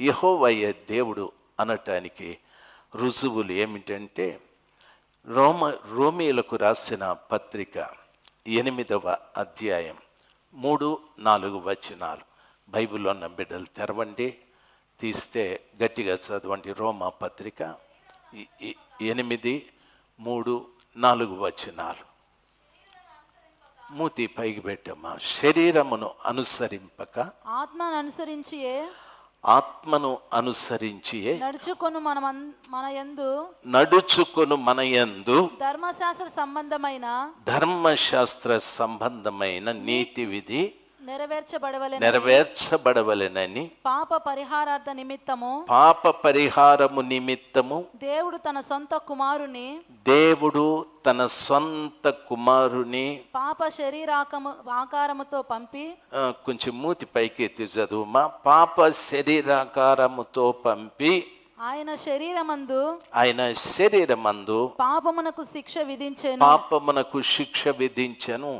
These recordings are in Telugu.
యహోవయ్య దేవుడు అనటానికి రుజువులు ఏమిటంటే రోమ రోమిలకు రాసిన పత్రిక ఎనిమిదవ అధ్యాయం మూడు నాలుగు వచనాలు. బైబిల్లో ఉన్న బిడ్డలు తెరవండి తీస్తే గట్టిగా చదవండి. రోమా పత్రిక ఎనిమిది మూడు నాలుగు వచనాలు. మూతి పైకి పెట్టమ్మా. శరీరమును అనుసరింపక ఆత్మను అనుసరించి ఆత్మను అనుసరించి నడుచుకొను మన మన యందు నడుచుకొను మన యందు ధర్మశాస్త్ర సంబంధమైన ధర్మశాస్త్ర సంబంధమైన నీతి విధి నెరవేర్చబడవలెన నెరవేర్చబడవలెనని పాప పరిహారార్థ నిమిత్తము పాప పరిహారము నిమిత్తము దేవుడు తన సొంత కుమారుని దేవుడు తన సొంత కుమారుని పాప శరీరాకము ఆకారముతో పంపి కొంచెం మూతి పైకి ఎత్తి చదువుమా? పాప శరీరాకారముతో పంపి ఆయన శరీరమందు ఆయన శరీరమందు పాపమునకు శిక్ష విధించెను. పాపమునకు శిక్ష విధించను.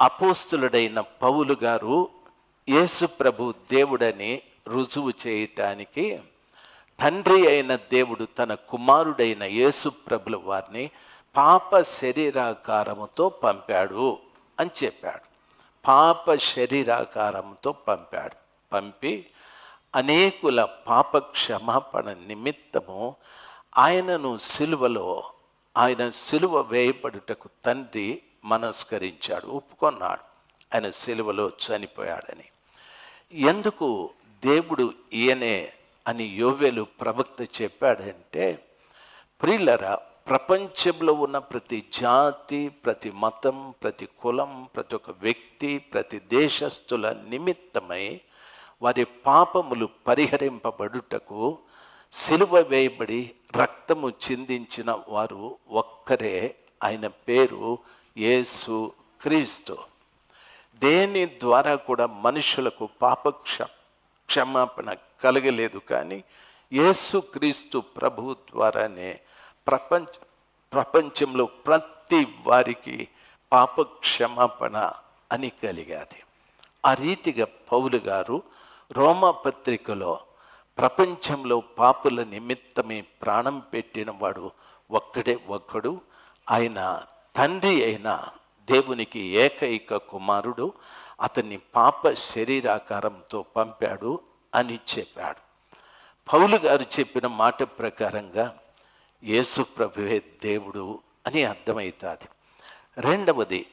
అపోస్తులుడైన పౌలు గారు యేసు ప్రభు దేవుడని రుజువు చేయటానికి తండ్రి అయిన దేవుడు తన కుమారుడైన యేసు ప్రభుల వారిని పాప శరీరాకారముతో పంపాడు అని చెప్పాడు. పాప శరీరాకారంతో పంపాడు. పంపి అనేకుల పాప క్షమాపణ నిమిత్తము ఆయనను సిలువలో ఆయన సిలువ వేయబడుటకు తండ్రి మనస్కరించాడు ఒప్పుకొన్నాడు ఆయన సెలవులో చనిపోయాడని. ఎందుకు దేవుడు ఈయనే అని యోవేలు ప్రవక్త చెప్పాడంటే ప్రియులరా ప్రపంచంలో ఉన్న ప్రతి జాతి ప్రతి మతం ప్రతి కులం ప్రతి ఒక్క వ్యక్తి ప్రతి దేశస్థుల నిమిత్తమై వారి పాపములు పరిహరింపబడుటకు సిలువ వేయబడి రక్తము చిందించిన వారు ఒక్కరే. ఆయన పేరు యేసు క్రీస్తు. దేని ద్వారా కూడా మనుషులకు పాపక్ష క్షమాపణ కలగలేదు కానీ యేసుక్రీస్తు ప్రభు ద్వారానే ప్రపంచ ప్రపంచంలో ప్రతి వారికి పాప క్షమాపణ అని కలిగాది. ఆ రీతిగా పౌలు గారు రోమపత్రికలో ప్రపంచంలో పాపుల నిమిత్తమే ప్రాణం పెట్టిన వాడు ఒక్కడే ఒక్కడు. ఆయన తండ్రి అయిన దేవునికి ఏకైక కుమారుడు అతన్ని పాప శరీరాకారంతో పంపాడు అని చెప్పాడు. పౌలు గారు చెప్పిన మాట ప్రకారంగా యేసు ప్రభువే దేవుడు అని అర్థమవుతుంది. రెండవది